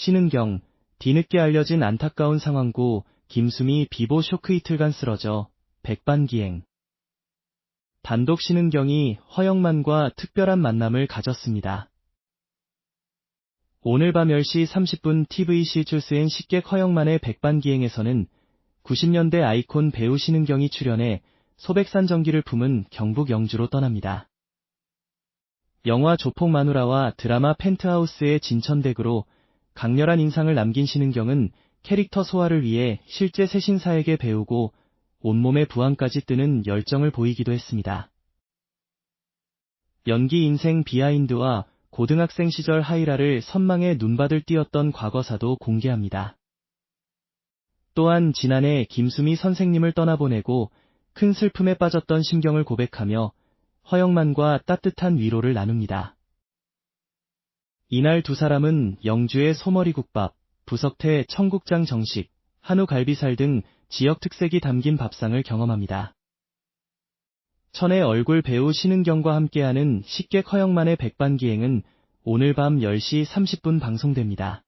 신은경, 뒤늦게 알려진 안타까운 상황고 김수미 비보 쇼크 이틀간 쓰러져 백반기행. 단독 신은경이 허영만과 특별한 만남을 가졌습니다. 오늘 밤 10시 30분 TVC 출스인 식객 허영만의 백반기행에서는 90년대 아이콘 배우 신은경이 출연해 소백산 전기를 품은 경북 영주로 떠납니다. 영화 조폭 마누라와 드라마 펜트하우스의 진천댁으로 강렬한 인상을 남긴 신은경은 캐릭터 소화를 위해 실제 세신사에게 배우고 온몸에 부항까지 뜨는 열정을 보이기도 했습니다. 연기 인생 비하인드와 고등학생 시절 하이라를 선망의 눈밭을 띄었던 과거사도 공개합니다. 또한 지난해 김수미 선생님을 떠나보내고 큰 슬픔에 빠졌던 심경을 고백하며 허영만과 따뜻한 위로를 나눕니다. 이날 두 사람은 영주의 소머리국밥, 부석태 청국장 정식, 한우 갈비살 등 지역 특색이 담긴 밥상을 경험합니다. 천의 얼굴 배우 신은경과 함께하는 식객 허영만의 백반기행은 오늘 밤 10시 30분 방송됩니다.